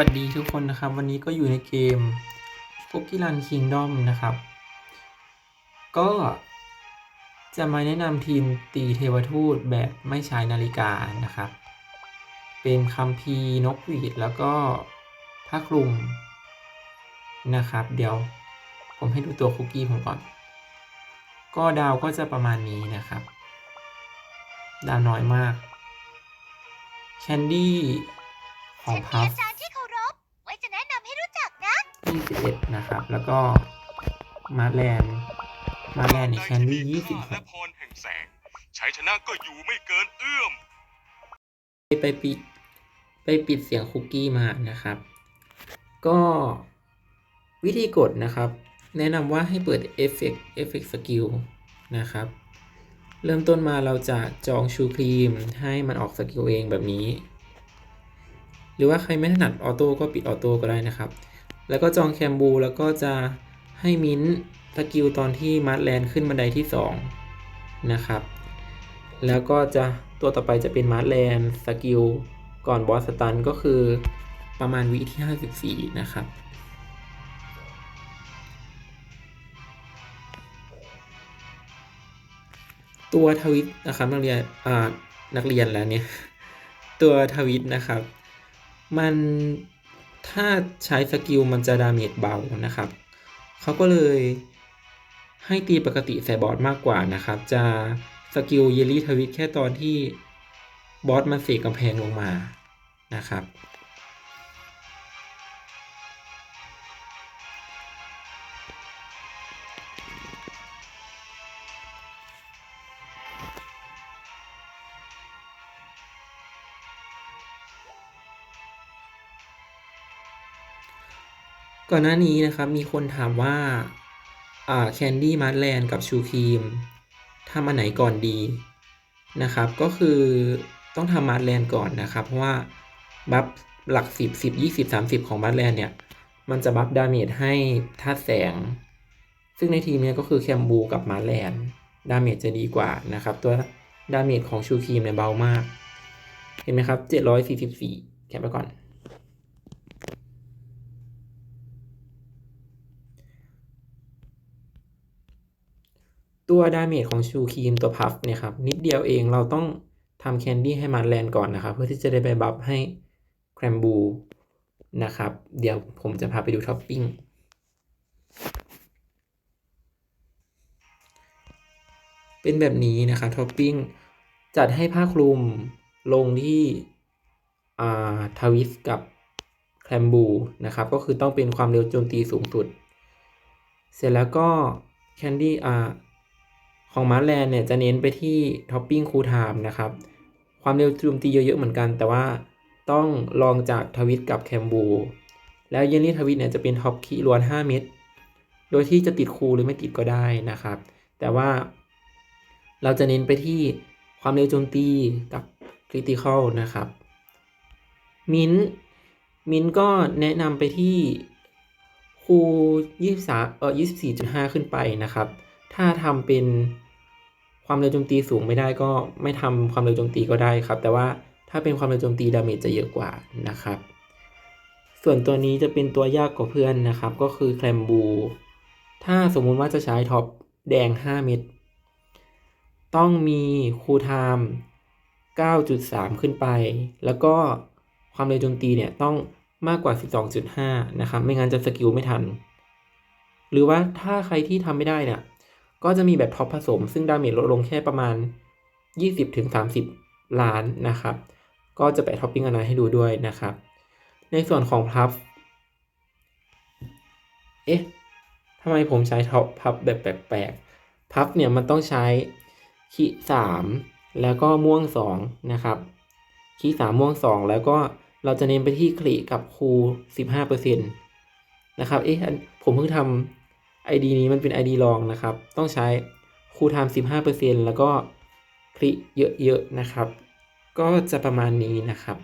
วัสดีทุกคนนะครับ วันนี้ก็อยู่ในเกม Cookie Run Kingdom นะครับ ก็จะมาแนะนำทีมตีเทวทูตแบบไม่ใช้นาฬิกานะครับ เป็นคัมภีนกหวีดแล้วก็ผ้าคลุมนะครับ เดี๋ยวผมให้ดูตัวคุกกี้ผมก่อน ก็ดาวก็จะประมาณนี้นะครับ ดาวน้อยมากแคนดี้ของพัฟ นะ21นะครับ แล้วก็มาร์แลนด์มาร์แลนด์นี่แคนดี้และพรแห่งแสงชัยชนะก็อยู่ไม่เกินเอื้อม26ไปปิดไปปิดเสียงคุกกี้มานะครับ ก็วิธีกดนะครับ แนะนำว่าให้เปิดเอฟเฟกเอฟเฟกสกิลนะครับ เริ่มต้นมาเราจะจองชูครีมให้มันออกสกิลเองแบบนี้ หรือว่าใครไม่ถนัดออโต้ก็ปิดออโต้ก็ได้นะครับ แล้วก็จองแคมบูแล้วก็จะให้มิ้นสกิลตอนที่มาร์ทแลนด์ขึ้นบันไดที่2นะครับ แล้วก็จะตัวต่อไปจะเป็นมาร์ทแลนด์สกิลก่อนบอสสตันก็คือประมาณวิที่ 54 นะครับตัวทวิตนะครับนักเรียนอ่านักเรียนแล้วเนี่ยตัวทวิตนะครับ มัน ถ้าใช้สกิลมันจะดาเมจเบานะครับ เขาก็เลยให้ตีปกติใส่บอสมากกว่านะครับ จะสกิลเยลลี่ทวิตแค่ตอนที่บอสมันเสกกำแพงลงมานะครับ ก่อนหน้านี้นะครับมีคนถามว่าแคนดี้มาร์แลนกับชูครีมทำอันไหนก่อนดีนะครับ ก็คือต้องทำมาร์แลนก่อนนะครับ เพราะว่าบัฟหลัก 10 10 20 30 ของมาร์แลนเนี่ย มันจะบัฟดาเมจให้ธาตุแสง ซึ่งในทีมเนี้ก็คือแคมบูกับมาร์แลนดาเมจจะดีกว่านะครับ ตัวดาเมจของชูครีมเนี่ยเบามาก เห็นไหมครับ 744 แคปไปก่อน ตัวดาเมจของชูครีมตัวพัฟเนี่ยครับนิดเดียวเองเราต้องทำแคนดี้ให้มันแลนก่อนนะครับ เพื่อที่จะได้ไปบัฟให้แครมบูนะครับ เดี๋ยวผมจะพาไปดูท็อปปิ้งเป็นแบบนี้นะครับท็อปปิ้งจัดให้ผ้าคลุมลงที่ทวิสกับแคลมบูนะครับ ก็คือต้องเป็นความเร็วโจมตีสูงสุด เสร็จแล้วก็แคนดี้อ่า ของมาร์แลนเนี่ยจะเน้นไปที่ท็อปปิ้งคูลไทม์นะครับ ความเร็วโจมตีเยอะๆเหมือนกัน แต่ว่าต้องลองจากทวิตกับแคมบู แล้วเยนลี่ทวิตเนี่ยจะเป็นท็อปคีล้วน 5 เม็ด โดยที่จะติดคูหรือไม่ติดก็ได้นะครับ แต่ว่าเราจะเน้นไปที่ความเร็วโจมตีกับคริติคอลนะครับ มินมินก็แนะนำไปที่คู23เอ่อ24.5 ขึ้นไปนะครับ ถ้าทำเป็น ความเร็วโจมตีสูงไม่ได้ก็ไม่ทำความเร็วโจมตีก็ได้ครับ แต่ว่าถ้าเป็นความเร็วโจมตีดาเมจจะเยอะกว่านะครับ ส่วนตัวนี้จะเป็นตัวยากกว่าเพื่อนนะครับ ก็คือแคลมบูถ้าสมมุติว่าจะใช้ท็อปแดง 5 เม็ดต้องมีคูลไทม์9.3 ขึ้นไป แล้วก็ความเร็วโจมตีเนี่ยต้องมากกว่า 12.5 นะครับ ไม่งั้นจะสกิลไม่ทัน หรือว่าถ้าใครที่ทำไม่ได้เนี่ย ก็จะมีแบบท็อปผสม ซึ่งดาเมจลดลงแค่ประมาณ 20-30 ล้านนะครับ ก็จะแปะท็อปปิ้งอันนั้นให้ดูด้วยนะครับ ในส่วนของพับ เอ๊ะทำไมผมใช้ท็อปพับแบบแปลกๆ พับเนี่ยมันต้องใช้ขีสามแล้วก็ม่วงสองนะครับขีสามม่วงสองแล้วก็เราจะเน้นไปที่คลิกับคูสิบห้าเปอร์เซ็นต์นะครับ เอ๊ะผมเพิ่งทำ ID นี้มันเป็น ID ลองนะครับ ต้องใช้คูไทม์สิบห้าเปอร์เซ็นแล้วก็คลิเยอะๆนะครับ ก็จะประมาณนี้นะครับ